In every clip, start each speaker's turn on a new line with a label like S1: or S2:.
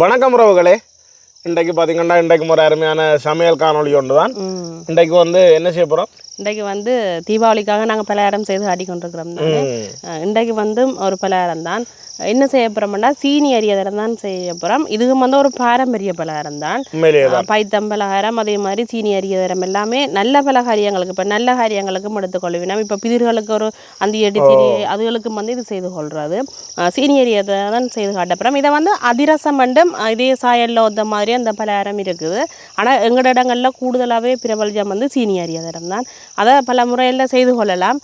S1: வணக்கம் உறவுகளே. இன்றைக்கு பார்த்தீங்கன்னா இன்றைக்கு ஒரு அருமையான சமையல் காணொளி ஒன்று தான். இன்றைக்கு வந்து என்ன செய்ய போகிறோம்
S2: இன்றைக்கு வந்து தீபாவளிக்காக நாங்கள் பலகாரம் செய்து காட்டி கொண்டிருக்கிறோம் தானே. இன்றைக்கு வந்து ஒரு பலகாரம் தான். என்ன செய்ய போகிறோம்னா சீனி அரியதரம் தான் செய்ய போகிறோம் இதுவும் வந்து ஒரு பாரம்பரிய பலகாரம் தான். பைத்தம் பலகாரம் அதே மாதிரி சீனி அரியதரம் எல்லாமே நல்ல பலகாரியங்களுக்கு இப்போ நல்ல காரியங்களுக்கும் எடுத்துக்கொள்வினோம் இப்போ பிதிர்களுக்கு ஒரு அந்த எடி திரி அதுகளுக்கும் வந்து இது செய்து கொள்வது சீனி அரியதை தான் செய்து காட்டப்புறம் இதை வந்து அதிரசம் மட்டும் இதே சாயல்ல ஒத்த மாதிரி அந்த பலகாரம் இருக்குது. ஆனால் எங்களோட இடங்களில் கூடுதலாகவே பிரபலஜம் வந்து சீனி அரியதரம் தான். அதை பல முறையில் செய்து கொள்ளலாம்.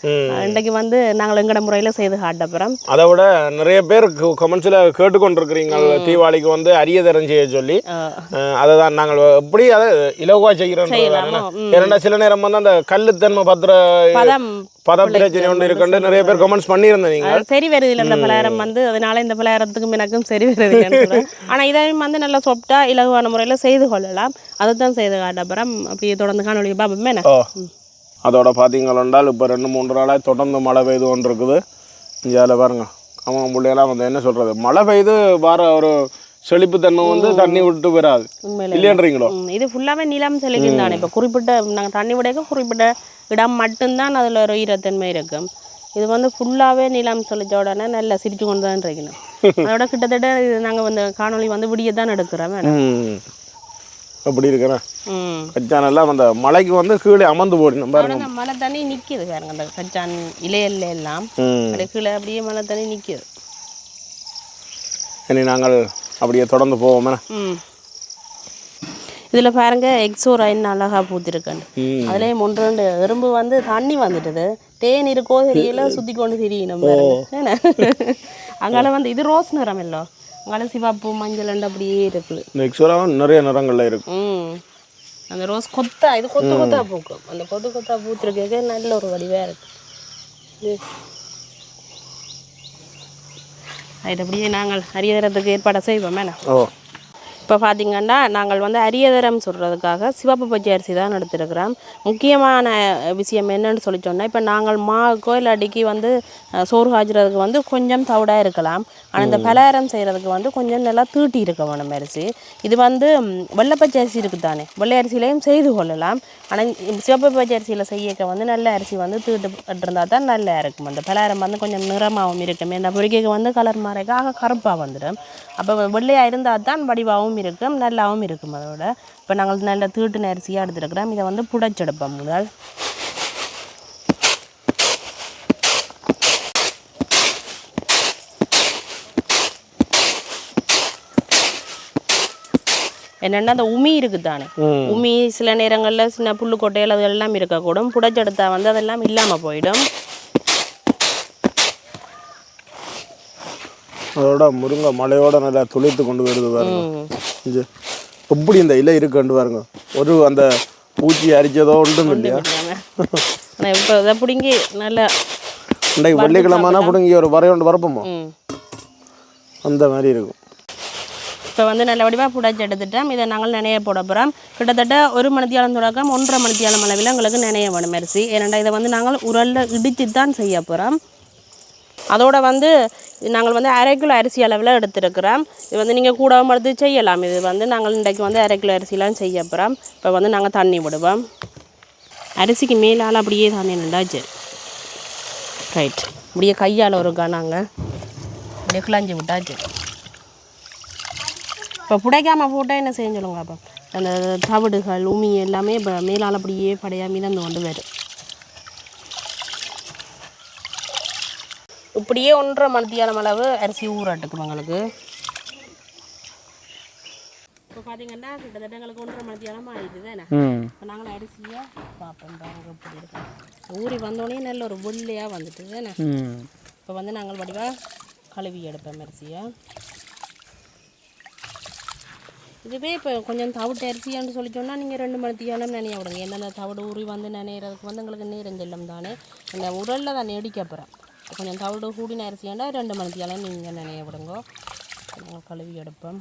S2: இன்றைக்கு வந்து நாங்கள் எங்களோட முறையில் செய்து காட்டப்புறம்.
S1: அதை விட நிறைய பேர் கமெண்ட்ஸில் கேட்டுக்கொண்டிருக்கிறீங்க. தீபாவளிக்கு வந்து அரிய செய்ய சொல்லி. அதை தான் நாங்கள் எப்படி அதை இலகுவா செய்கிறோம். ஏன்னா சில நேரம் வந்து அந்த கல்லுத்தன்மை பத்திர
S2: பதம்
S1: பத பிரச்சனை ஒன்று இருக்குன்னு நிறைய பேர் கமெண்ட்ஸ்
S2: அது சரி வருது இல்லை இந்த பலகாரம் வந்து. அதனால இந்த பலகாரத்துக்கும் எனக்கும் சரி வருது ஆனால் இதையும் வந்து நல்லா சொப்டா இலகுவான முறையில் செய்து கொள்ளலாம். அதை தான் செய்து காட்டப்புறம். அப்படியே தொடர்ந்து காணொலி பாப்போமே என்ன?
S1: அதோட பார்த்தீங்களென்றால் இப்போ ரெண்டு மூன்று நாளாக தொடர்ந்து மழை பெய்து கொண்டு இருக்குது இங்கே பாருங்க. அவன் பிள்ளையெல்லாம் வந்து என்ன சொல்கிறது மழை பெய்து வர ஒரு செழிப்புத்தன்மை வந்து தண்ணி விட்டு வராது
S2: ம், இது ஃபுல்லாகவே நிலம் செழிக்கும் தானே இப்போ குறிப்பிட்ட நாங்கள் தண்ணி விடைக்க குறிப்பிட்ட இடம் மட்டும்தான் அதில் ஒரு ஈரத்தன்மை இருக்கும் இது வந்து ஃபுல்லாகவே நிலம் செழிச்ச உடனே நல்லா சிரிச்சு கொண்டு தான் இருக்கணும் அதோட கிட்டத்தட்ட இது நாங்கள் வந்து காணொளி வந்து விடிய தான் எடுக்கிறோம்
S1: ம் அப்படி இருக்கிறேன்
S2: ம்.
S1: கச்சானெல்லாம் அந்த மலைக்கு வந்து கீழே அமர்ந்து போடணும் பாருங்க.
S2: மழை தண்ணி நிற்கிது பாருங்க அந்த கச்சான் இலையல்ல எல்லாம். கீழே அப்படியே மழை தண்ணி நிற்கிது
S1: இனி நாங்கள் அப்படியே தொடர்ந்து போவோமே
S2: இதில் பாருங்க எக்ஸோரா என்ன அழகாக பூத்திருக்கேன் அதுலேயும் ஒன்று ரெண்டு எறும்பு வந்து தண்ணி வந்துட்டுது. தேன் இருக்கோ தெரியல சுற்றி கொண்டு தெரியணும் பாருங்க. என்ன? அங்கால வந்து இது ரோஸ் நிறம் இல்லோ? அங்கால சிவப்பு மஞ்சள் ரெண்டு அப்படியே இருக்குது
S1: இந்த எக்ஸோராவும் நிறைய நிறங்கள்ல இருக்கு.
S2: ம். அந்த ரோஸ் கொத்தா இது கொத்து கொத்தா பூக்கும். அந்த கொத்து கொத்தா பூத்திருக்க நல்ல ஒரு வடிவாக இருக்கு. இது. அப்படியே நாங்கள் அரியதரத்துக்கு ஏற்பாடு செய்வோம் என்ன
S1: ஓ.
S2: இப்போ பார்த்தீங்கன்னா நாங்கள் வந்து அரியதரம் சொல்கிறதுக்காக சிவப்பு பச்சை அரிசி தான் எடுத்துருக்கிறோம். முக்கியமான விஷயம் என்னன்னு சொல்லி சொன்னால் இப்போ நாங்கள் மாவுக்கோ இல்லாட்டிக்கு வந்து அஹ், சோறு காய்ச்சறதுக்கு வந்து கொஞ்சம் தவிடாக இருக்கலாம். ஆனால் இந்த பலகாரம் செய்கிறதுக்கு வந்து கொஞ்சம் நல்லா தீட்டி இருக்க வேணும் அரிசி. இது வந்து ம், வெள்ளைப்பச்சை அரிசி இருக்குது தானே வெள்ளை அரிசியிலையும் செய்து கொள்ளலாம். ஆனால் சிவப்பு பச்சை அரிசியில் செய்யக்க வந்து நல்ல அரிசி வந்து தீட்டு இருந்தால் தான் நல்லா இருக்கும். அந்த பலகாரம் வந்து கொஞ்சம் நிறமாகவும் இருக்கும் இந்த பொறிக்கைக்கு வந்து கலர் மாறைக்காக கருப்பாக வந்துடும். அப்போ வெள்ளையாக இருந்தால் தான் வடிவாகவும் இருக்கும் நல்லாவும் இருக்கும் அதோட இப்போ நாங்கள் நல்ல தீட்டுன அரிசியாக எடுத்துருக்கிறோம். இதை வந்து புடைச்செடுப்போம் முதல். என்னென்னா அந்த உமி இருக்குது தானே உமி சில நேரங்களில் சின்ன புல்லு கொட்டைகள் அது எல்லாம் இருக்கக்கூடும். புடைச்செடுத்தா வந்து அதெல்லாம் இல்லாமல் போயிடும்.
S1: அதோட முருங்கை மலையோட நல்லா துளைத்து கொண்டு வருது பாருங்க. எப்படி இந்த இலை இருக்குன்னு பாருங்க. ஒரு அந்த பூச்சி அரிச்சதோ ஒன்றும் இல்லையா?
S2: இப்போ இதை பிடுங்கி நல்லா
S1: இன்றைக்கு வெள்ளிக்கிழமைனா பிடுங்கி ஒரு வரையோண்டு வரப்போமா அந்த மாதிரி இருக்கும்.
S2: இப்போ வந்து நல்ல வடிவாக புடைச்சி எடுத்துட்டோம். இதை நாங்கள் நினைய போட போகிறோம் கிட்டத்தட்ட ஒரு மணித்தியாலம் தொடக்கம் ஒன்றரை மணித்தியாலம் அளவில் எங்களுக்கு நினைய வேணும். அரிசி ஏனெண்டா இதை வந்து நாங்கள் உரலில் இடித்து தான் செய்ய போகிறோம் அதோடு வந்து நாங்கள் வந்து அரை கிலோ அரிசி அளவில் எடுத்துருக்கிறோம். இது வந்து நீங்கள் கூட மருந்து செய்யலாம். இது வந்து நாங்கள் இன்றைக்கு வந்து அரை கிலோ அரிசிலாம் செய்ய போகிறோம் இப்போ வந்து நாங்கள் தண்ணி விடுவோம். அரிசிக்கு மேலால் அப்படியே தண்ணி நின்றாச்சு. ரைட் அப்படியே கையால் ஒரு நாங்கள் அப்படியே கிளஞ்சி விட்டாச்சு. இப்போ புடைக்காமல் போட்டால் என்ன செய்ய சொல்லுங்க அப்போ? அந்த தவிடுகள் உமி எல்லாமே இப்போ மேலால் அப்படியே படையாக மிதந்து வந்து வரும். இப்படியே ஒன்றரை மணித்தியாலம் அளவு. அரிசி ஊறட்டுக்கும் எங்களுக்கு இப்போ பார்த்தீங்கன்னா கிட்டத்தட்ட எங்களுக்கு ஒன்றரை மணித்தியாலம் ஆயிடுது தானே? இப்போ நாங்கள் அரிசியை பார்ப்போம் பாருங்க இப்படி இருக்கும் ஊறி வந்தோடனே நல்ல ஒரு வெள்ளையாக வந்துட்டு தானே? இப்போ வந்து நாங்கள் வடிவாக கழுவி எடுப்போம் அரிசியை. இதுவே இப்போ கொஞ்சம் தவிட்டு அரிசியான்னு சொல்லி சொன்னால் நீங்கள் ரெண்டு மணி தீயானம் நினைய விடுங்க. அந்த தவிடு ஊறி வந்து நினைறதுக்கு வந்து எங்களுக்கு நேரம் செல்லும் தானே. அந்த உரலில் தான் நெடிக்க போகிறேன் கொஞ்சம் தவிடு கூடின அரிசியாண்டா ரெண்டு மணித்தியாலும் நீங்கள் நினைய விடுங்க. நாங்கள் கழுவி எடுப்போம்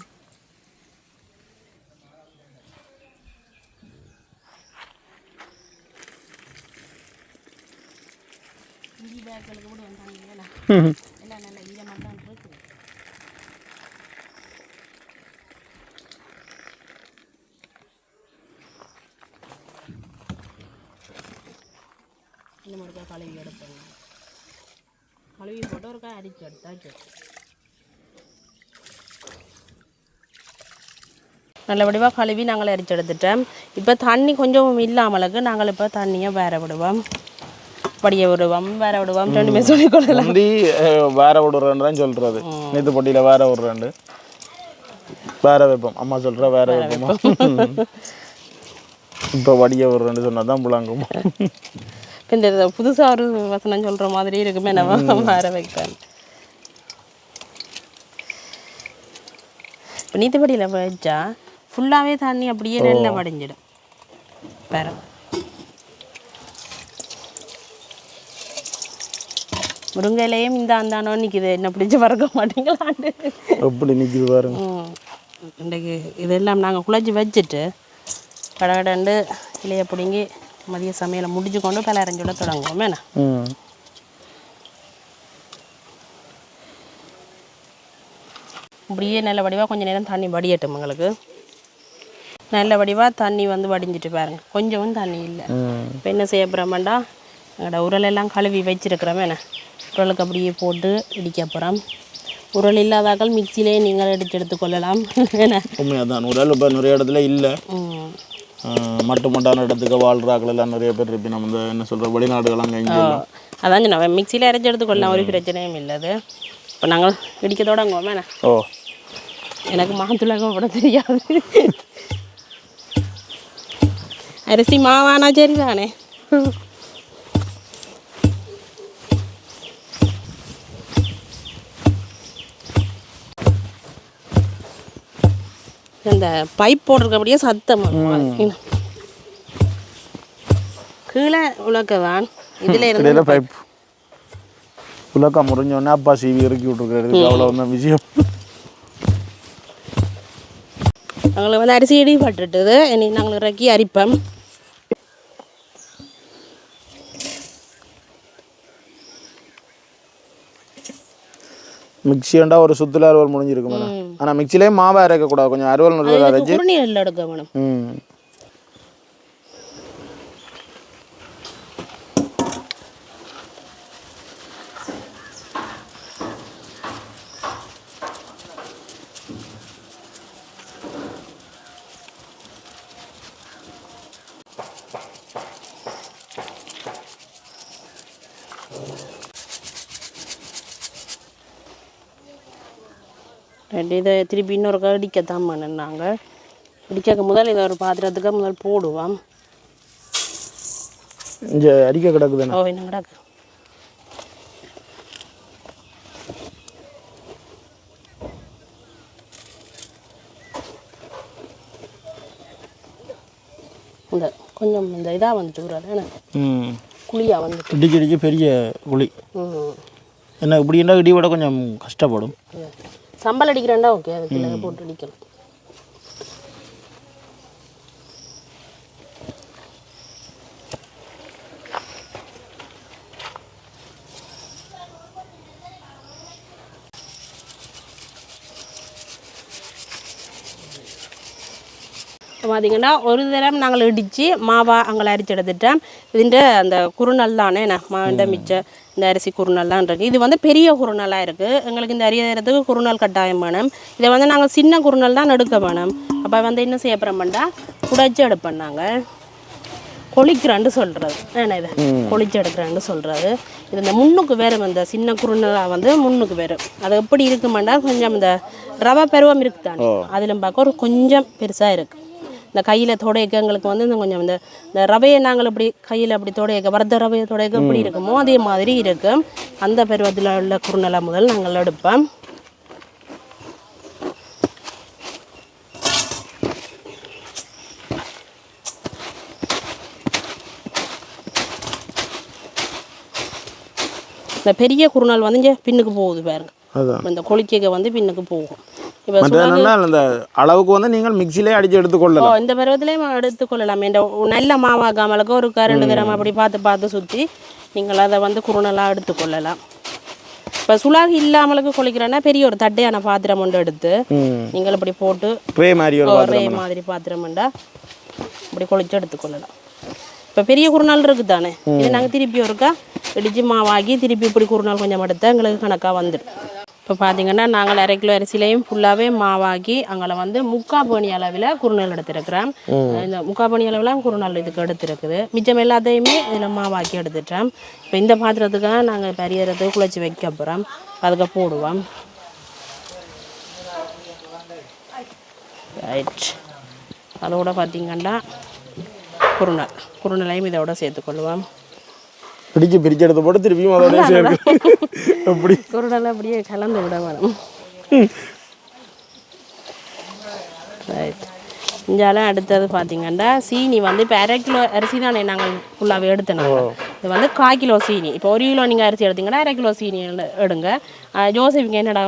S2: எல்லாம் நல்ல ஈரமாக தான் இருக்குது இன்னும் ஒரு கழுவி எடுப்பேங்க போட்டு ஒரு காய் அடிச்சு எடுத்தாச்சு நல்ல வடிவாக கழுவி நாங்கள் அரிச்சு எடுத்துட்டோம். இப்போ தண்ணி கொஞ்சம் இல்லாமலுக்கு நாங்கள் இப்போ தண்ணியை வேற விடுவோம். படிய விடுவோம் வேற விடுவோம். ரெண்டுமே சொல்லிக்கொள்ளலாம்
S1: முந்தி அஹ், வேற விடுறேன்னு தான் சொல்றது. நேற்று பொட்டியில் வேற விடுறேன் வேற வைப்போம் அம்மா சொல்ற வேற வைப்போமா இப்போ வடிய விடுறேன்னு சொன்னா தான் புலாங்கும்?
S2: இப்போ இந்த புதுசாக ஒரு வசனம் சொல்கிற மாதிரி இருக்குமே நம்ம வேற வைப்பேன். இப்போ நீத்துப்படியில் வச்சா ஃபுல்லாகவே தண்ணி அப்படியே நெல்ல வடிஞ்சிடும். வேற. முருங்கையிலையும் இந்த அந்தானோ நிற்கிது என்ன பிடிச்சி பறக்க மாட்டீங்களான்னு.
S1: எப்படி நிற்கிது பாருங்க.
S2: இன்றைக்கு இதெல்லாம் நாங்கள் குழச்சி வச்சுட்டு கடகடண்டு இலையை பிடுங்கி மதிய சமையலை முடிச்சு கொண்டு தொடங்குவோம். என்ன?
S1: ம்.
S2: இப்படியே நல்ல வடிவாக கொஞ்சம் நேரம் தண்ணி வடியட்டும் உங்களுக்கு. நல்ல வடிவாக தண்ணி வந்து வடிஞ்சிட்டு பாருங்க. கொஞ்சமும் தண்ணி இல்லை. இப்போ என்ன செய்ய போகிறோம்டா எங்களோட உரலெல்லாம் கழுவி வச்சிருக்கிறோம். என்ன? உரலுக்கு அப்படியே போட்டு இடிக்க போகிறோம் உரல் இல்லாதாக்கள் மிக்சியிலே நீங்கள் எடுத்து எடுத்துக்கொள்ளலாம் என்ன?
S1: உண்மையாக தான் உடல் இப்போ நிறைய இடத்துல இல்லை.
S2: ம்
S1: மட்டு மட்டான இடத்துக்கு வாழ்றாக்கள் எல்லாம் நிறைய பேர் இருப்பி நம்ம இந்த என்ன சொல்கிற வெளிநாடுகள்லாம் அங்கே இங்கே.
S2: அதான் சொன்னேன் மிக்சியில் அரைச்சி எடுத்துக்கொள்ளலாம் ஒரு பிரச்சனையும் இல்லை அது. இப்போ நாங்கள் இடிக்க தொடங்குவோம்
S1: ஓ.
S2: எனக்கு மாத்துலகம் போட தெரியாது. அரிசி மாவானா சரிதானே? இந்த பைப் போட்டிருக்கபடியே சத்தம். கீழே உலக்கதான் இதில் இருந்து
S1: பைப் உலக்கா முறிஞ்சோடனே அப்பா சிவி இறக்கி விட்ருக்காரு அவ்வளோ தான் விஷயம்.
S2: நாங்களுக்கு வந்து அரிசி இடி பட்டுட்டுது இனி நாங்கள் இறக்கி அரிப்போம்.
S1: மிக்சியாண்டா ஒரு சுத்துல அறுவல் முடிஞ்சிருக்கு மேடம் ஆனால் மிக்சிலே மாவை அரைக்கக்கூடாது கொஞ்சம் அறுவல் நிறைய அரைச்சி
S2: இதை திருப்பி இன்னொரு இடிக்கத்தான் பண்ணேன் நாங்கள் இடிக்க முதல் இதை ஒரு பாத்திரத்துக்கு முதல் போடுவோம்.
S1: இங்கே அடிக்க கிடக்குதுண்ணே.
S2: ஓ என்ன கிடக்கு. இந்த கொஞ்சம் இந்த இதாக வந்துட்டு விடுறாரு
S1: ம்.
S2: குழியாக வந்துட்டு.
S1: இடிச்சு இடிச்சு பெரிய குழி. என்ன இப்படின்னா இடி விட கொஞ்சம் கஷ்டப்படும்.
S2: சம்பல் அடிக்கிறேன்டா ஓகே அதுக்கு போட்டு அடிக்கலாம் பார்த்தீங்கன்னா ஒரு தரம் நாங்கள் இடித்து மாவா அங்கே அரிச்சு எடுத்துட்டோம். இதுன்ற அந்த குறுநல் தானே மாண்ட மிச்ச இந்த அரிசி குறுநல் தான் இருக்குது இது வந்து பெரிய குறுநலாக இருக்குது எங்களுக்கு இந்த அரியறதுக்கு குறுநல் கட்டாயம் வேணும். இதை வந்து நாங்கள் சின்ன குறுநல் தான் எடுக்க வேணும். அப்போ வந்து என்ன செய்ய போகிறோம்டா குடைச்சி எடுப்போம் நாங்கள் கொளிக்கிறான்னு சொல்கிறது என்ன இது. கொளிச்சு எடுக்கிறான்னு சொல்கிறது இது இந்த முன்னுக்கு வேறு இந்த சின்ன குறுநலாக வந்து முன்னுக்கு வேறு. அது எப்படி இருக்குமாண்டா? கொஞ்சம் இந்த ரவை பருவம் இருக்குதானே? அதில் பார்க்க ஒரு கொஞ்சம் பெருசாக இருக்குது இந்த கையில் தொடைக்க எங்களுக்கு வந்து இந்த கொஞ்சம் இந்த இந்த ரவையை நாங்கள் இப்படி கையில் அப்படி தொடைக்க வறுத்த ரவையை தொடைக்க எப்படி இருக்குமோ அதே மாதிரி இருக்கும் அந்த பருவத்தில் உள்ள குறுநலை முதல் நாங்கள் எடுப்போம். இந்த பெரிய குறுநாள் வந்து பின்னுக்கு போகுது பாருங்க. இந்த கொளிக்கைக்கு வந்து பின்னுக்கு போகும். இப்போ
S1: மற்ற என்னன்னா அந்த அளவுக்கு வந்து நீங்கள் மிக்சிலே அடிச்சு
S2: ஓ
S1: எடுத்துக்கொள்ளலாம்
S2: இந்த பருவத்திலையும் எடுத்துக்கொள்ளலாம். இந்த நல்ல மாவாக்காமலுக்கு ஒரு க- ரெண்டு தரம் அப்படி பார்த்து பார்த்து சுற்றி நீங்கள் அதை வந்து குறுநலாக எடுத்துக்கொள்ளலாம். இப்போ சுலாகி இல்லாமலுக்கு கொளிக்கிறேன்னா பெரிய ஒரு தட்டையான பாத்திரம் ஒன்று எடுத்து நீங்கள் இப்படி போட்டு
S1: ட்ரே மாதிரி ஒரு
S2: மாதிரி பாத்திரம் உண்டா? இப்படி கொளிச்சு எடுத்துக்கொள்ளலாம். இப்போ பெரிய குறுநாள் இருக்குது தானே இது நாங்கள் திருப்பி ஒருக்கா இடித்து மாவாக்கி திருப்பி இப்படி குறுநாள் கொஞ்சம் எடுத்தால் எங்களுக்கு கணக்காக வந்துடும். இப்போ பார்த்தீங்கன்னா நாங்கள் அரை கிலோ அரிசிலையும் ஃபுல்லாகவே மாவாக்கி அங்கே வந்து முக்கா பணி அளவில் குறுநாள் எடுத்திருக்கிறோம் இந்த முக்கா பணி அளவில் குறுநாள் இதுக்கு எடுத்திருக்குது. மிச்சம் எல்லாத்தையுமே இதில் மாவாக்கி எடுத்துட்டோம் இப்போ இந்த பாத்திரத்துக்காக நாங்கள் இப்போ அரியறதுக்கு குழச்சி வைக்க போகிறோம் அதுக்கு போடுவோம். ரைட் அதோட பார்த்தீங்கன்னா குருணை குருணையும் இதோட சேர்த்துக்கொள்வோம்.
S1: பிடிச்சு பிரிச்சு எடுத்து போட்டு திருப்பியும் அதோட சேர்க்கு எப்படி
S2: குருணை அப்படியே கலந்து விட வேணும். ரைட் இஞ்சால அடுத்தது பார்த்தீங்கன்னா சீனி வந்து இப்போ அரை கிலோ அரிசி தானே நாங்கள் ஃபுல்லாகவே எடுத்தோம் இது வந்து கால் கிலோ சீனி. இப்போ ஒரு கிலோ நீங்கள் அரிசி எடுத்தீங்கன்னா அரை கிலோ சீனி எடு- எடுங்க. ஆஹ் ஜோசஃப்க்கு என்னடா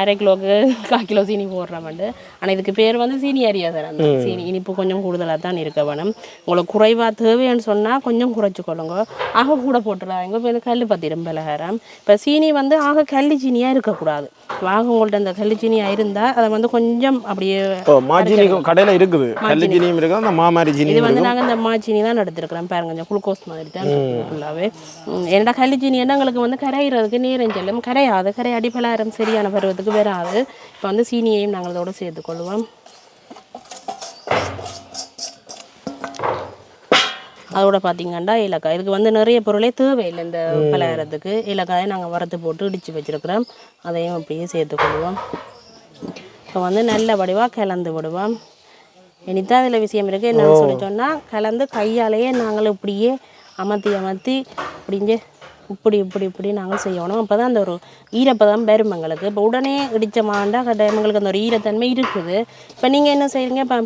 S2: அரை கிலோக்கு கால் கிலோ சீனி போடுறவண்டு ஆனால் இதுக்கு பேர் வந்து சீனி அரியாதர் அந்த சீனி இனிப்பு கொஞ்சம் கூடுதலாக தான் இருக்க வேணும். உங்களுக்கு குறைவாக தேவைன்னு சொன்னால் கொஞ்சம் குறைச்சிக்கொள்ளுங்க ஆக கூட போட்டுருவாங்க இப்போ இந்த கல் பத்திரம் பலகாரம். இப்போ சீனி வந்து ஆக கல்லி சீனியாக இருக்கக்கூடாது. ஆக உங்கள்ட்ட அந்த கல்லி சீனியாக இருந்தால் அதை வந்து கொஞ்சம் அப்படியே
S1: கடையில் இருக்குது. கல்லு ஜீனியும் இருக்குது அந்த மாமாரி
S2: இது
S1: ஜீனியும்
S2: வந்து நாங்கள் இந்த மாச்சீனி தான் எடுத்துருக்கிறோம் பாருங்க கொஞ்சம் குளுக்கோஸ் மாதிரி தான் ஃபுல்லாகவே என்னடா கள்ளிச்சீனி என்ன எங்களுக்கு வந்து கரையிறதுக்கு நேரம் செல்லும் கரையாது கரையாடி பலகாரம் சரியான பருவத்துக்கு வராது. இப்போ வந்து சீனியையும் நாங்கள் இதோட சேர்த்துக்கொள்வோம். அதோட பார்த்தீங்கன்னா ஏலக்காய். இதுக்கு வந்து நிறைய பொருளே தேவையில்லை இந்த பலகாரத்துக்கு. ஏலக்காயை நாங்கள் வறுத்து போட்டு இடித்து வச்சிருக்கிறோம். அதையும் அப்படியே சேர்த்துக்கொள்வோம். இப்போ வந்து நல்ல வடிவாக கலந்து விடுவோம். இனித்தான் இதில் விஷயம் இருக்குது என்னன்னு சொல்லி சொன்னால் கலந்து கையாலேயே நாங்கள் இப்படியே அமர்த்தி அமர்த்தி இப்படிங்க இப்படி இப்படி இப்படி நாங்கள் செய்யணும். அப்போ தான் அந்த ஒரு ஈரப்பதம் வரும் எங்களுக்கு. இப்போ உடனே இடித்த மாண்டா கட்டாயம் எங்களுக்கு அந்த ஒரு ஈரத்தன்மை இருக்குது. இப்போ நீங்கள் என்ன செய்றீங்க? இப்போ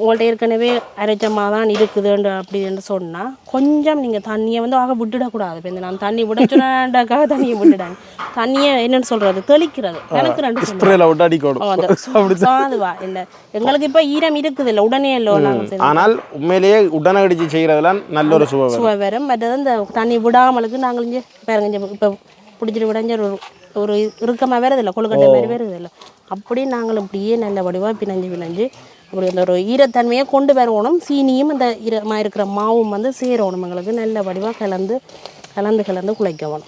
S2: உங்கள்ட்ட ஏற்கனவே அரைச்ச தான் இருக்குதுன்ற அப்படின்னு சொன்னால் கொஞ்சம் நீங்கள் தண்ணியை வந்து ஆக விட்டுடக்கூடாது. இப்போ இந்த நான் தண்ணி விட சொன்னாண்டாக்காக தண்ணியை விட்டுடாங்க தண்ணியை என்னன்னு சொல்கிறது தெளிக்கிறது. எனக்கு ரெண்டு
S1: ஸ்ப்ரேல விட்டு அடிக்கணும்.
S2: சாதுவா இல்ல எங்களுக்கு இப்ப ஈரம் இருக்குது இல்ல உடனே இல்ல.
S1: ஆனால் உண்மையிலேயே உடனே அடிச்சு செய்கிறதுலாம் நல்ல ஒரு சுவை
S2: சுவை வரும் பட் இந்த தண்ணி விடாமலுக்கு நாங்கள் இங்கே பாருங்க இப்போ பிடிச்சிட்டு விடஞ்ச ஒரு ஒரு இறுக்கமாக வருது இல்லை கொழுக்கட்டை மாதிரி வருது இல்லை அப்படி நாங்கள் இப்படியே நல்ல வடிவாக பிணைஞ்சு பிணைஞ்சு அப்படி அந்த ஒரு ஈரத்தன்மையை கொண்டு வரணும். சீனியும் அந்த ஈரமாக இருக்கிற மாவும் வந்து சேரணும் எங்களுக்கு. நல்ல வடிவாக கலந்து கலந்து கலந்து குழைக்கணும்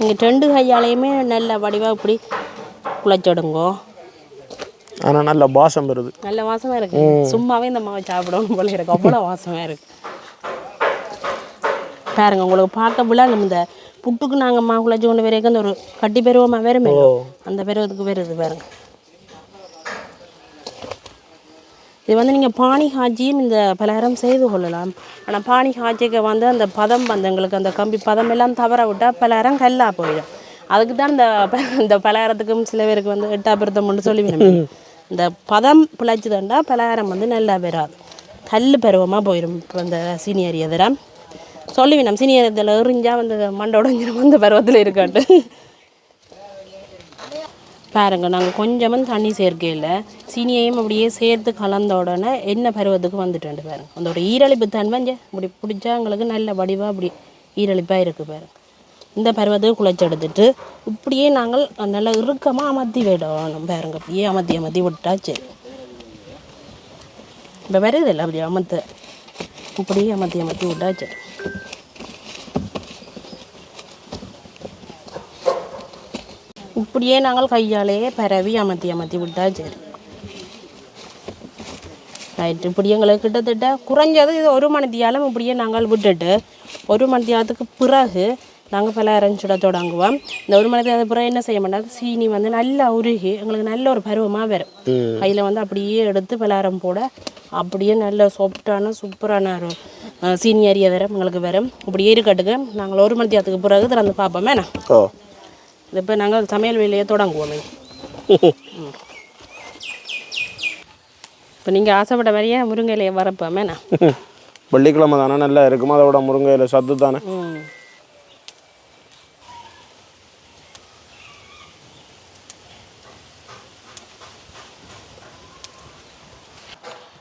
S2: நீங்கள் ரெண்டு கையாலையுமே நல்ல வடிவாக இப்படி குழைச்சிடுங்கோ
S1: ஆனால் நல்ல பாசம் வருது.
S2: நல்ல வாசமா இருக்கு. சும்மாவே இந்த மாவை சாப்பிடணும் போல இருக்கு. அவ்வளோ வாசமா இருக்கு. பாருங்க உங்களுக்கு பார்க்க விழாங்க இந்த புட்டுக்கு நாங்கள் மா குழச்சி கொண்டு வரைக்கும் அந்த ஒரு கட்டி பருவமா வருமே. அந்த பருவத்துக்கு வருது பாருங்க. இது வந்து நீங்கள் பானி ஹாஜியும் இந்த பலகாரம் செய்து கொள்ளலாம். ஆனால் பானி ஹாஜிக்கு வந்து அந்த பதம் வந்து எங்களுக்கு அந்த கம்பி பதம் எல்லாம் தவற விட்டால் பலகாரம் கல்லாக போயிடும். அதுக்கு தான் இந்த இந்த பலகாரத்துக்கும் சில பேருக்கு வந்து எட்டா பிறத்தம்னு சொல்லி இந்த பதம் பிழைச்சதுண்டா பலகாரம் வந்து நல்லா பெறாது. கல் பருவமாக போயிடும் இப்போ இந்த சீனியர் எதிராக சொல்லுவினம் சீனியர் இதில் எறிஞ்சால் வந்து மண்டை உடஞ்சிரும் அந்த பருவத்தில் இருக்காட்டு பாருங்க நாங்கள் கொஞ்சமும் தண்ணி சேர்க்கையில் சீனியையும் அப்படியே சேர்த்து கலந்த உடனே என்ன பருவத்துக்கு வந்துட்டு பாருங்க. அதோட ஈரழிப்பு தன்மை இங்க இப்படி பிடிச்சா எங்களுக்கு நல்ல வடிவாக அப்படி ஈரழிப்பாக இருக்குது பாருங்க. இந்த பருவத்துக்கு குழைச்சி எடுத்துட்டு இப்படியே நாங்கள் நல்லா இறுக்கமாக அமர்த்தி விடணும் பாருங்க. அப்படியே அமர்த்தி அமர்த்தி விட்டா சரி இப்போ வருது இல்லை அப்படியே அமர்த்து. இப்படியே அமர்த்தி அமர்த்தி விட்டா சரி இப்படியே நாங்கள் கையாலேயே பரவி அமர்த்தி அமர்த்தி விட்டா சரி. ரைட் இப்படி எங்களுக்கு கிட்டத்தட்ட குறைஞ்சது இது ஒரு மணி தியாலம் இப்படியே நாங்கள் விட்டுட்டு ஒரு மணி தியாலத்துக்கு பிறகு நாங்கள் பலகாரம் சுட தொடங்குவோம். இந்த ஒரு மணி தியாலத்துக்கு பிறகு என்ன செய்ய மாட்டோம் சீனி வந்து நல்லா உருகி எங்களுக்கு நல்ல ஒரு பருவமாக வரும். கையில் வந்து அப்படியே எடுத்து பலகாரம் போட அப்படியே நல்ல சாஃப்டான சூப்பரான ஒரு சீனி அரிய வரும் எங்களுக்கு வரும். இப்படியே இருக்கட்டுக்கு நாங்கள் ஒரு மணி பிறகு திறந்து பார்ப்போமே
S1: ஓ.
S2: இப்போ நாங்கள் சமையல் வேலையை தொடங்குவோம். இப்போ நீங்கள் ஆசைப்பட்ட மாதிரியே முருங்கை இலையை வரப்போமே. நான்
S1: வெள்ளிக்கிழமை தானே நல்லா இருக்கும்? அதோட முருங்கையில் சத்து தானே.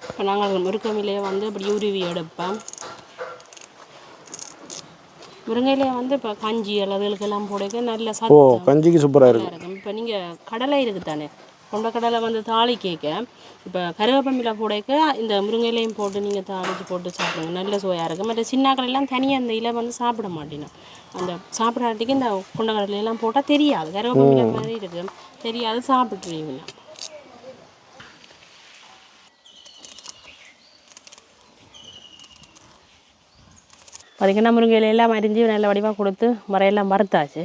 S2: இப்போ நாங்கள் முருங்கையிலையை வந்து அப்படி உருவி எடுப்போம். முருங்கையிலையை வந்து இப்போ கஞ்சி அல்லதுகளுக்கெல்லாம் போடுக்க நல்ல
S1: ஓ
S2: சத்து.
S1: கஞ்சிக்கு சூப்பராக இருக்கும்
S2: இருக்கும். இப்போ நீங்கள் கடலை இருக்குது தானே கொண்டக்கடலை வந்து தாளி கேட்க. இப்போ கருவேப்பமில போடைக்க இந்த முருங்கையிலையும் போட்டு நீங்கள் தாளிச்சு போட்டு சாப்பிடுங்க. நல்ல சுவையாக இருக்கும். மற்ற சின்னாக்கடலாம் தனியாக அந்த இலை வந்து சாப்பிட மாட்டேனா அந்த சாப்பிடாட்டிக்கு இந்த கொண்டக்கடலையெல்லாம் போட்டால் தெரியாது. கருவேப்பமில மாதிரி இருக்கும் தெரியாது சாப்பிட்ருவீங்க பார்த்தீங்கன்னா முருங்கை இலையெல்லாம் அரிஞ்சு நல்ல வடிவாக கொடுத்து மறையெல்லாம் மறுத்தாச்சு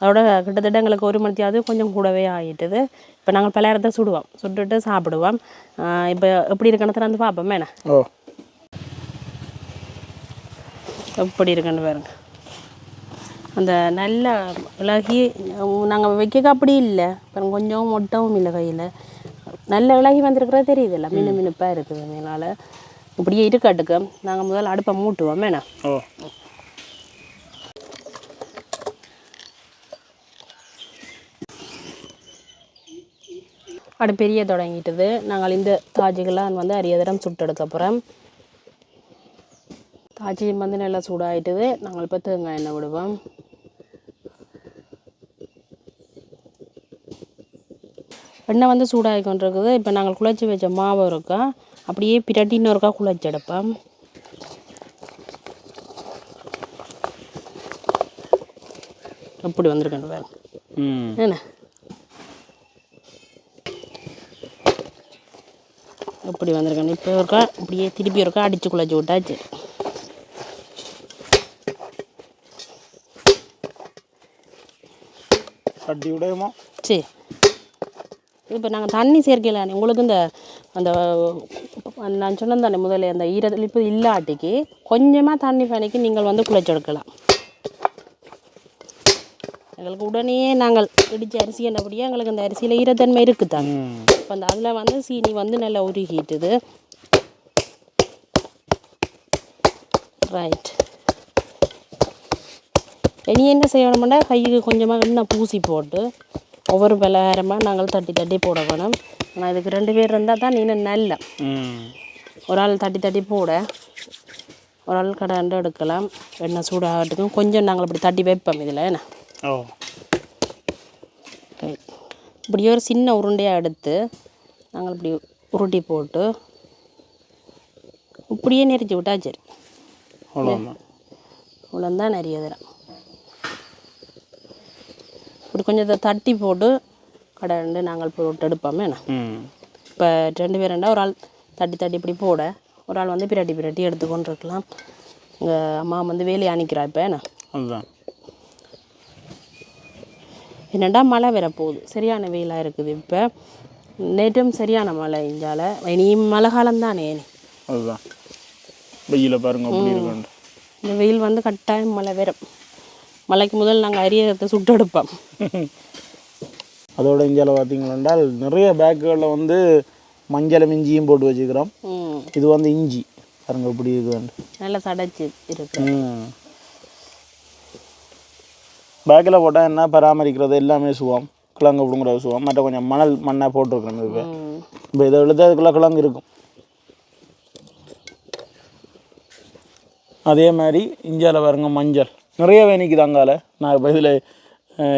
S2: அதோட கிட்டத்தட்ட எங்களுக்கு ஒரு மணித்தியாவது கொஞ்சம் கூடவே ஆகிட்டுது இப்போ நாங்கள் பலகாரத்தை சுடுவோம். சுட்டுட்டு சாப்பிடுவோம். இப்போ எப்படி இருக்குன்னு திறந்து பார்ப்போம்.
S1: ஓ.
S2: எப்படி இருக்குன்னு பாருங்க. அந்த நல்ல இலகி நாங்கள் வைக்க அப்படி இல்லை. பாருங்க கொஞ்சம் மொட்டவும் இல்லை கையில். நல்ல இலகி வந்திருக்கிறது தெரியுதுல்ல. மினு மினுப்பாக இருக்குது மேலால். இப்படியே இருக்கட்டுக்கு. நாங்கள் முதல்ல அடுப்பை மூட்டுவோம். என்ன
S1: ஓ.
S2: அடுப்பு பெரிய தொடங்கிட்டது. நாங்கள் இந்த தாஜிகளாம் வந்து அரிய தரம் சுட்டெடுக்க போகிறோம் தாஜி வந்து நல்லா சூடாயிட்டுது. நாங்கள் இப்போ தேங்காய் எண்ணெய் விடுவோம். எண்ணெய் வந்து சூடாகி கொண்டிருக்குது. இப்போ நாங்கள் குழச்சி வச்ச மாவு இருக்கா அப்படியே பிரட்டி இன்னொருக்கா குழச்சி எடுப்போம் எப்படி வந்திருக்கேன் என்ன? இப்படி வந்திருக்கேன் இப்போ ஒருக்கா இப்படியே திருப்பி ஒருக்கா அடித்து குழச்சி விட்டாச்சு.
S1: கட்டி விடையுமா
S2: சரி. இப்போ நாங்கள் தண்ணி சேர்க்கல உங்களுக்கு இந்த அந்த நான் சொன்னேன் தானே முதல்ல அந்த ஈரலிப்பு இல்லாட்டிக்கு கொஞ்சமாக தண்ணி பனிக்கு நீங்கள் வந்து குழச்சி எடுக்கலாம். எங்களுக்கு உடனே நாங்கள் இடித்த அரிசி என்னபடியாக எங்களுக்கு அந்த அரிசியில் ஈரத்தன்மை இருக்குதாங்க. இப்போ அந்த அதில் வந்து சீனி வந்து நல்லா உருகிட்டுது. ரைட் இனி என்ன செய்யணும்னா கைக்கு கொஞ்சமாக எண்ணெய் பூசி போட்டு ஒவ்வொரு பலகாரமாக நாங்கள் தட்டி தட்டி போட வேணும். ஆனால் இதுக்கு ரெண்டு பேர் இருந்தால் தான் இன்னும் நல்ல. ஒரு ஆள் தட்டி தட்டி போட ஒரு ஆள் கடாண்டு எடுக்கலாம். எண்ணெய் சூடாகட்டுக்கும் கொஞ்சம் நாங்கள் இப்படி தட்டி வைப்போம் இதில் என்ன? இப்படி ஒரு சின்ன உருண்டையாக எடுத்து நாங்கள் இப்படி உருட்டி போட்டு இப்படியே நெரிச்சு விட்டா சரி. இவ்வளோந்தான் நிறைய தரம் இப்படி கொஞ்சம் இதை தட்டி போட்டு கடண்டு நாங்கள் போட்டு எடுப்போமே இப்போ ரெண்டு பேர் ரெண்டா ஒரு ஆள் தட்டி தட்டி இப்படி போட ஒரு ஆள் வந்து பிரட்டி பிரட்டி எடுத்துக்கொண்டு இருக்கலாம். எங்கள் அம்மா வந்து வேலையை அனுக்கிறா இப்போ என்ன?
S1: அதுதான்.
S2: என்னடா மழை வர போகுது? சரியான வெயிலாக இருக்குது இப்போ. நேற்றும் சரியான மழை இஞ்சால இனியும் மழை காலம் தானே
S1: அதுதான். வெயில பாருங்க
S2: இந்த வெயில் வந்து கட்டாயம் மழை வரும் மழைக்கு முதல் நாங்கள் அரியத்தை சுட்டு எடுப்போம்
S1: அதோட இந்தியாவில் பார்த்தீங்களா நிறைய பேக்குகளில் வந்து மஞ்சளும் இஞ்சியும் போட்டு வச்சுக்கிறோம். இது வந்து இஞ்சி. பாருங்க எப்படி இருக்குதாண்டு
S2: நல்லா சடைச்சி இருக்கு.
S1: பேக்கில் போட்டால் என்ன பராமரிக்கிறது எல்லாமே சுவம் கிழங்கு பிடுங்குறது சுவம் மற்ற கொஞ்சம் மணல் மண்ணை போட்டிருக்கணும் இதுக்கு.
S2: ம்.
S1: இப்போ இதை எழுத அதுக்குள்ளே கிழங்கு இருக்கும். அதே மாதிரி இந்தியாவில் பாருங்க மஞ்சள். நிறைய வேணிக்குது அங்கால. நான் இப்போ இதில்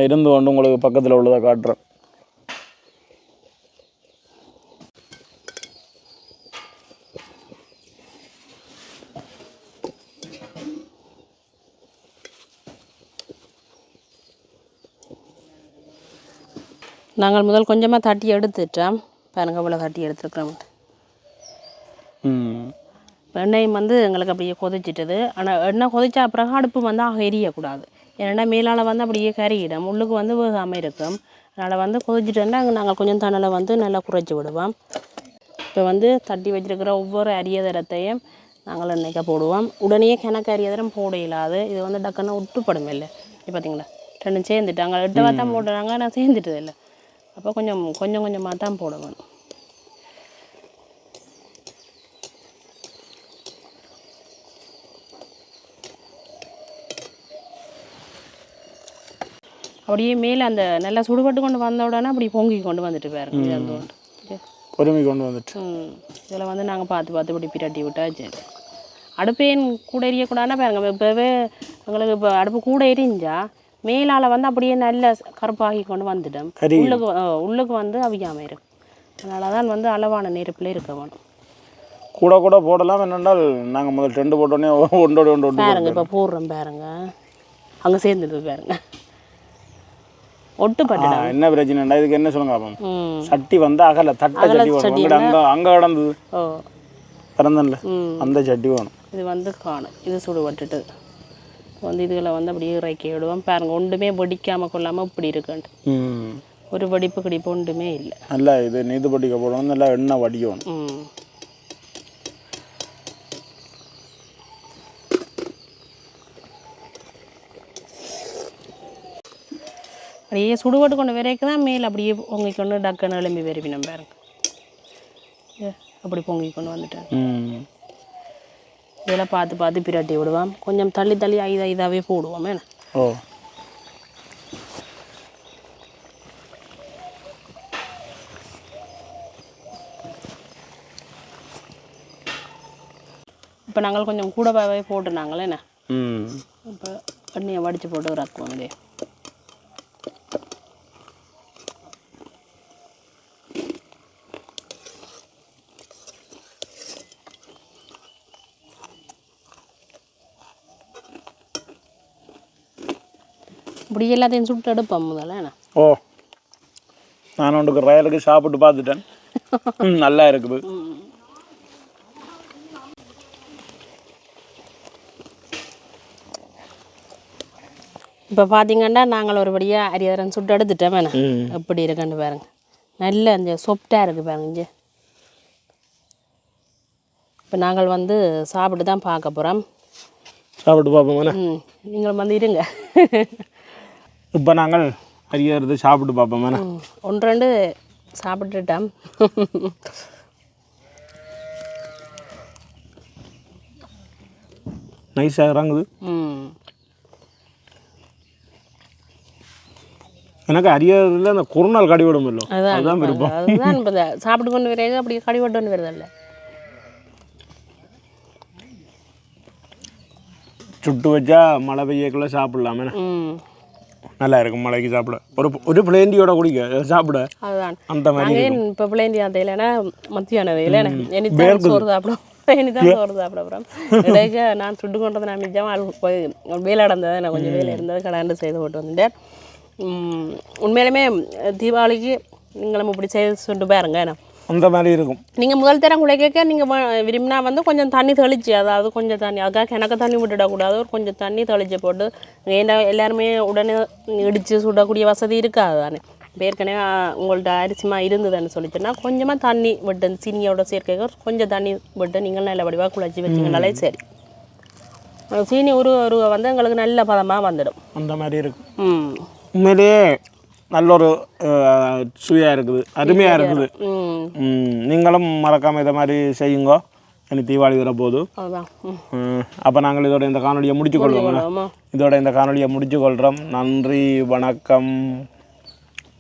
S1: இருந்து கொண்டு உங்களுக்கு பக்கத்தில் உள்ளதை காட்டுறேன்.
S2: நாங்கள் முதல் கொஞ்சமாக தட்டி எடுத்துட்டோம். பாருங்க இவ்வளோ தட்டி எடுத்துருக்குறோம்.
S1: ம்.
S2: எண்ணெயும் வந்து எங்களுக்கு அப்படியே கொதிச்சிட்டது. ஆனால் எண்ணெய் கொதிச்சா பிறகு அடுப்பு வந்து ஆக எரியக்கூடாது. ஏன்னா மேலால் வந்து அப்படியே கறியிடும் உள்ளுக்கு வந்து வேகாமல் இருக்கும். அதனால் வந்து கொதிச்சிட்டோன்னா அங்கே நாங்கள் கொஞ்சம் தணலை வந்து நல்லா குறைச்சி விடுவோம். இப்போ வந்து தட்டி வச்சிருக்கிற ஒவ்வொரு அரியதரத்தையும் நாங்கள் எண்ணெய்க்க போடுவோம். உடனே கிணக்கு அரியதரம் போட இயலாது. இது வந்து டக்குன்னு விட்டுப்படும் இல்லை. இப்போ பார்த்தீங்களா ரெண்டும் சேர்ந்துட்டாங்க எட்டவா தான் போடுறாங்க நான் சேர்ந்துட்டது இல்லை. அப்போ கொஞ்சம் கொஞ்சம் கொஞ்சமாக தான் போட அப்படியே மேலே அந்த நல்லா சுடுபட்டு கொண்டு வந்த உடனே அப்படி பொங்கி கொண்டு வந்துட்டு பாருங்க இது அந்த.
S1: பொறுமை கொண்டு வந்துட்டு.
S2: ம். இதில் வந்து நாங்கள் பார்த்து பார்த்து இப்படி பிரட்டி விட்டா சரி அடுப்பேன் கூட எரியக்கூடாதுன்னா பாருங்க இப்போவே எங்களுக்கு இப்போ அடுப்பு கூட எரிஞ்சா மேலால் வந்து அப்படியே நல்ல கருப்பாகி கொண்டு வந்துட்டோம் உள்ளுக்கு உள்ளுக்கு வந்து அவியாமல் இருக்கும். அதனால தான் வந்து அளவான நெருப்பில் இருக்க வேணும்.
S1: கூட கூட போடலாம். என்னென்றால் நாங்கள் முதல் ரெண்டு போட்டோன்னே ஒன்றோடு ஒன்று ஒன்று
S2: பாருங்க இப்போ போடுறோம் பாருங்க. அங்கே சேர்ந்துட்டு பாருங்க. ஒட்டு
S1: ஆ,
S2: பட்டுடா
S1: என்ன பிரச்சனைடா? இதுக்கு என்ன சொல்லுங்க அப்போ? சட்டி வந்து அகல தட்டை சட்டி வேணும் அங்கே அங்கே கிடந்தது
S2: ம்.
S1: அந்த சட்டி வேணும்
S2: இது வந்து காணும். இது சுடு வட்டுட்டு வந்து இதுகளை வந்து அப்படியே இறக்கி விடுவோம். பாருங்க ஒன்றுமே வெடிக்காமல் கொள்ளாமல் இப்படி இருக்குன்ட்டு. ஒரு வெடிப்பு கடிப்பு ஒன்றுமே இல்லை.
S1: நல்லா இது நீது படிக்க போடணும். நல்லா எண்ணெய் வடிக்கணும்.
S2: அப்படியே சுடுபட்டு கொண்டு வரைக்கும் தான் மேல் அப்படியே பொங்கி கொண்டு டக்குன்னு எழும்பி வருவினம் பாருங்க ஏ, அப்படி பொங்கி கொண்டு வந்துட்டேன் இதெல்லாம் பார்த்து பார்த்து பிரட்டி விடுவோம். கொஞ்சம் தள்ளி தள்ளி ஐதா இதாகவே போடுவோம் என்ன?
S1: ஓ.
S2: இப்போ நாங்கள் கொஞ்சம் கூடவே போட்டுனாங்களே என்ன? இப்போ எண்ணெயை வடித்து போட்டு இறக்குவோம் இதே இப்படி எல்லாத்தையும் சுட்டு எடுப்போம் முதல்ல
S1: ஓ நான் ஒன்றுக்கு ரயலுக்கு சாப்பிட்டு பார்த்துட்டேன் நல்லா இருக்குது
S2: இப்போ பார்த்தீங்கன்னா நாங்கள் ஒருபடியாக அரியதரம் சுட்டு எடுத்துட்டோம் வேணாம்
S1: ம்
S2: எப்படி இருக்குன்னு பாருங்க நல்ல அந்த சொப்டாக இருக்குது பாருங்க இங்கே இப்போ நாங்கள் வந்து சாப்பிட்டு தான் பார்க்க போகிறோம்
S1: சாப்பிட்டு பார்ப்போம்
S2: ம் நீங்கள் வந்து இருங்க
S1: இப்போ நாங்கள் அரியறது சாப்பிட்டு பார்ப்போம்
S2: ஒன்று ரெண்டு சாப்பிட்டுட்டோம்
S1: நைஸாக இறங்குது. எனக்கு அரியறதுல அந்த குறுநாள் கடி விடும் இல்லை
S2: அதுதான்
S1: விருப்பம்.
S2: அதுதான் இப்போ சாப்பிட்டு கொண்டு வரையாக அப்படி கடிபட்டு கொண்டு வருதல்ல
S1: சுட்டு வச்சா மழை பெய்யக்குள்ள சாப்பிடலாமே நல்லா இருக்கும் மழைக்கு சாப்பிட. ஒரு ஒரு பிளேண்டியோட குடிக்க சாப்பிட.
S2: அதுதான்.
S1: அந்த மாதிரி
S2: இப்போ பிள்ளைந்தி அந்த இல்லைன்னா மத்தியான வெயில் இனிதான் சோறு சாப்பிடும். இனிதான் சோறு சாப்பிட அப்புறம் நான் சுட்டு கொண்டு வந்து நான் மிச்சம் ஆள் போய் வேலை நடந்தது நான் கொஞ்சம் வேலை இருந்தது கடாண்டு செய்து போட்டு வந்துட்டேன். உண்மையிலுமே தீபாவளிக்கு நீங்களும் இப்படி செய்து சுட்டு பாருங்க என்ன?
S1: அந்த மாதிரி இருக்கும்.
S2: நீங்கள் முதல் தரம் குழைக்க நீங்கள் விரும்பினா வந்து கொஞ்சம் தண்ணி தெளிச்சு அதாவது கொஞ்சம் தண்ணி அதுக்காக கிணக்க தண்ணி விட்டுடக்கூடாது ஒரு கொஞ்சம் தண்ணி தெளிச்சு போட்டு ஏன்னா எல்லாருமே உடனே இடித்து சுடக்கூடிய வசதி இருக்காது தானே. இப்ப ஏற்கனவே ஆ, உங்கள்ட்ட அரிசிமா இருந்ததுன்னு சொல்லிச்சுன்னா கொஞ்சமாக தண்ணி விட்டு சீனியோட சேர்க்க கொஞ்சம் தண்ணி விட்டு நீங்கள் நல்ல வடிவாக குழச்சி வச்சிங்கனாலே சரி. சீனி ஒரு ஒரு வந்து எங்களுக்கு நல்ல பதமாக வந்துடும்.
S1: அந்த மாதிரி இருக்கும்.
S2: ம்.
S1: உண்மையிலேயே நல்ல ஒரு சுவையாக இருக்குது அருமையாக இருக்குது. நீங்களும் மறக்காமல் இதை மாதிரி செய்யுங்க. எனக்கு தீபாவளி வரப்போகுது. அப்போ நாங்கள் இதோட இந்த காணொலியை முடிச்சு கொள்வோம் இதோட இந்த காணொலியை முடிச்சு கொள்கிறோம் நன்றி வணக்கம்.